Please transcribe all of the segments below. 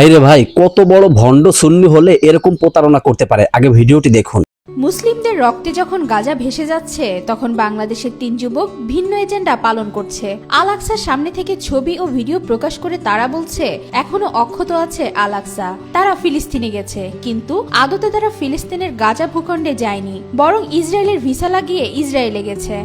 ভাইরে ভাই, কত বড় ভণ্ড সুন্নি হলে এরকম প্রতারণা করতে পারে? আগে ভিডিওটি দেখুন। মুসলিমদের রক্তে যখন গাজা ভেসে যাচ্ছে, তখন বাংলাদেশের তিন যুবক ভিন্ন এজেন্ডা পালন করছে। আলাক্সার সামনে থেকে ছবি ও ভিডিও প্রকাশ করে তারা বলছে, এখনও অক্ষত আছে আলাক্সা তারা ফিলিস্তিনে গেছে। কিন্তু আদতে তারা ফিলিস্তিনের গাজা ভূখণ্ডে যায়নি। বরং ইসরায়েলের ভিসা লাগিয়ে ইসরায়েলে গেছে।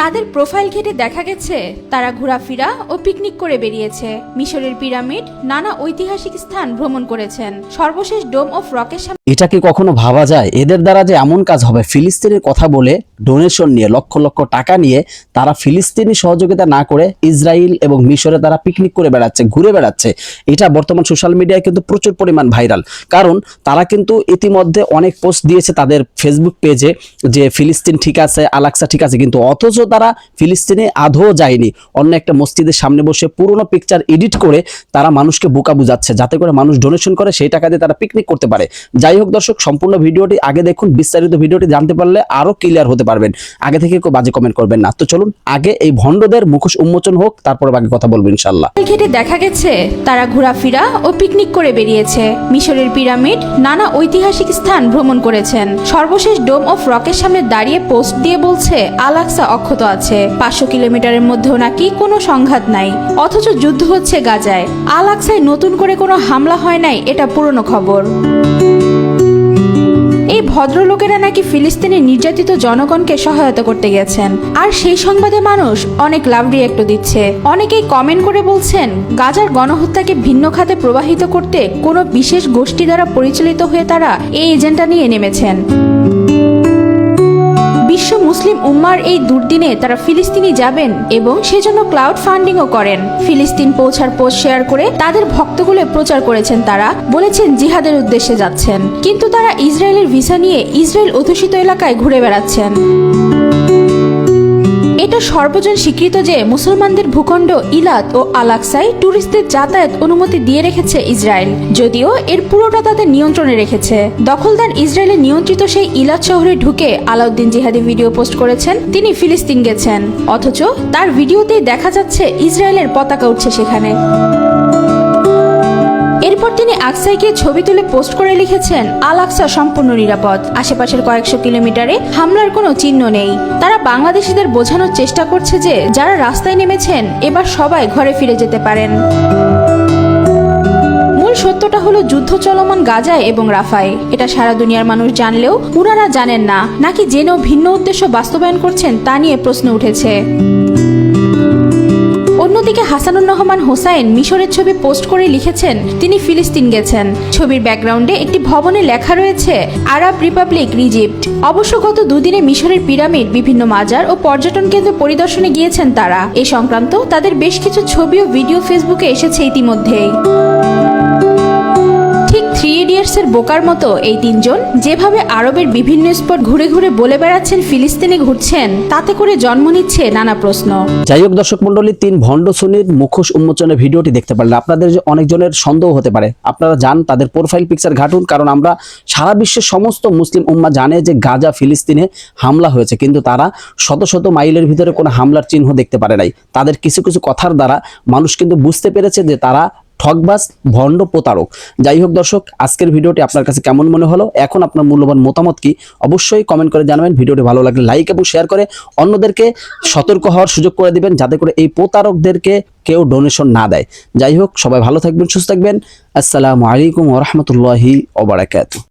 তাদের প্রোফাইল ঘেটে দেখা গেছে, তারা ঘোরাফেরা ও পিকনিক করে বেরিয়েছে। মিশরের পিরামিড নানা ঐতিহাসিক স্থান ভ্রমণ করেছেন। সর্বশেষ ডোম অফ রকের সামনে এটা কি কখনো ভাবা যায়? এদের দ্বারা যে এমন কাজ হবে, ফিলিস্তিনের কথা বলে ডোনেশন নিয়ে, লক্ষ লক্ষ টাকা নিয়ে তারা ফিলিস্তিনি সহযোগিতা না করে ইসরায়েল এবং মিশরে তারা পিকনিক করে বেড়াচ্ছে, ঘুরে বেড়াচ্ছে। এটা বর্তমান সোশ্যাল মিডিয়ায় কিন্তু প্রচুর পরিমাণ ভাইরাল। কারণ তারা কিন্তু ইতিমধ্যে অনেক পোস্ট দিয়েছে তাদের ফেসবুক পেজে যে ফিলিস্তিন ঠিক আছে আলাক্সা ঠিক আছে, কিন্তু অথচ তারা ফিলিস্তিনে আধও যায়নি। অন্য একটা মসজিদের সামনে বসে পুরনো পিকচার এডিট করে তারা মানুষকে বোকা বুঝাচ্ছে, যাতে করে মানুষ ডোনেশন করে, সেই টাকা দিয়ে তারা পিকনিক করতে পারে। যাই হোক দর্শক, সম্পূর্ণ ভিডিওটি আগে দেখুন, বিস্তারিত ভিডিওটি জানতে পারলে আরও ক্লিয়ার হতে পারবেন। আগে থেকে কেউ বাজে কমেন্ট করবেন না। তো চলুন, আগে এই ভণ্ডদের মুখোশ উন্মোচন হোক, তারপরে বাকি কথা বলব ইনশাল্লাহ ঘেটে দেখা গেছে, তারা ঘোরাফেরা ও পিকনিক করে বেরিয়েছে। মিশরের পিরামিড নানা ঐতিহাসিক স্থান ভ্রমণ করেছেন। সর্বশেষ ডোম অফ রকের সামনে দাঁড়িয়ে পোস্ট দিয়ে বলছে আলাক্সা অক্ষত আছে। পাঁচশো কিলোমিটারের মধ্যেও নাকি কোনো সংঘাত নাই। অথচ যুদ্ধ হচ্ছে গাজায়। আল আলাক্সায় নতুন করে কোনো হামলা হয় নাই, এটা পুরনো খবর। এই ভদ্রলোকেরা নাকি ফিলিস্তিনের নির্যাতিত জনগণকে সহায়তা করতে গেছেন। আর সেই সংবাদে মানুষ অনেক লাভ রিয়েক্ট দিচ্ছে। অনেকেই কমেন্ট করে বলছেন, গাজার গণহত্যাকে ভিন্ন খাতে প্রবাহিত করতে কোনো বিশেষ গোষ্ঠী দ্বারা পরিচালিত হয়ে তারা এই এজেন্ডা নিয়ে নেমেছেন। বিশ্ব মুসলিম উম্মার এই দুর্দিনে তারা ফিলিস্তিনি যাবেন এবং সেজন্য ক্লাউড ফান্ডিংও করেন। ফিলিস্তিন পৌঁছার পোস্ট শেয়ার করে তাদের ভক্তগুলো প্রচার করেছেন তারা, বলেছেন জিহাদের উদ্দেশ্যে যাচ্ছেন। কিন্তু তারা ইসরায়েলের ভিসা নিয়ে ইসরায়েল অধ্যুষিত এলাকায় ঘুরে বেড়াচ্ছেন। এটা সর্বজন স্বীকৃত যে মুসলমানদের ভূখণ্ড ইলাত ও আলাকসাই ট্যুরিস্টদের যাতায়াত অনুমতি দিয়ে রেখেছে ইসরায়েল, যদিও এর পুরোটা তাদের নিয়ন্ত্রণে রেখেছে। দখলদার ইসরায়েলের নিয়ন্ত্রিত সেই ইলাত শহরে ঢুকে আলাউদ্দিন জিহাদি ভিডিও পোস্ট করেছেন, তিনি ফিলিস্তিন গেছেন। অথচ তার ভিডিওতেই দেখা যাচ্ছে ইসরায়েলের পতাকা উঠছে সেখানে। এরপর তিনি আকসায় গিয়ে ছবি তুলে পোস্ট করে লিখেছেন, আল আকসা সম্পূর্ণ নিরাপদ। আশেপাশের কয়েকশো কিলোমিটারে হামলার কোনো চিহ্ন নেই। তারা বাংলাদেশিদের বোঝানোর চেষ্টা করছে যে, যারা রাস্তায় নেমেছেন, এবার সবাই ঘরে ফিরে যেতে পারেন। সত্যটা হলো যুদ্ধ চলমান গাজায় এবং রাফায়। এটা সারা দুনিয়ার মানুষ জানলেও উনারা জানেন না, নাকি জেনেও ভিন্ন উদ্দেশ্য বাস্তবায়ন করছেন তা নিয়ে প্রশ্ন উঠেছে। হাসানুর রহমান হোসাইন মিশরের ছবি পোস্ট করে লিখেছেন, তিনি ফিলিস্তিন গেছেন। ছবির ব্যাকগ্রাউন্ডে একটি ভবনে লেখা রয়েছে, আরব রিপাবলিক রিজিপ্ট অবশ্য গত দুদিনে মিশরের পিরামিড, বিভিন্ন মাজার ও পর্যটন কেন্দ্র পরিদর্শনে গিয়েছেন তারা। এ সংক্রান্ত তাদের বেশ কিছু ছবি ও ভিডিও ফেসবুকে এসেছে ইতিমধ্যেই। থ্রি ইডিয়টস এর বোকার মতো এই তিনজন যেভাবে আরবের বিভিন্ন স্পট ঘুরে ঘুরে বলে বেড়াচ্ছেন, ফিলিস্তিনে ঘুরছেন, তাতে করে জন্ম নিচ্ছে নানা প্রশ্ন। যাই হোক দর্শক মন্ডলী তিন ভণ্ড সুনির মুখোশ উন্মোচনের ভিডিওটি দেখতে পারলে আপনাদের যে অনেকজনের সন্দেহ হতে পারে। আপনারা যান তাদের প্রোফাইল পিকচার ঘাটুন, কারণ আমরা সারা বিশ্বের সমস্ত মুসলিম উম্মা জানে যে গাজা, ফিলিস্তিনে হামলা হয়েছে, কিন্তু তারা শত শত মাইলের ভিতরে কোনো হামলার চিহ্ন দেখতে পারে নাই। তাদের কিছু কিছু কথার দ্বারা মানুষ কিন্তু বুঝতে পেরেছে যে তারা ঠকবাজ ভণ্ড প্রতারক। যাই হোক দর্শক, আজকের ভিডিওটি আপনার কাছে কেমন মনে হলো? এখন আপনার মূল্যবান মতামত কি? অবশ্যই কমেন্ট করে জানাবেন। ভিডিওটি ভালো লাগলে লাইক এবং শেয়ার করে অন্যদেরকে সতর্ক হওয়ার সুযোগ করে দিবেন, যাতে করে এই প্রতারকদেরকে কেউ ডোনেশন না দেয়। যাই হোক, সবাই ভালো থাকবেন, সুস্থ থাকবেন। আসসালামু আলাইকুম ওরহমতুল্লাহি ওবরাকাতু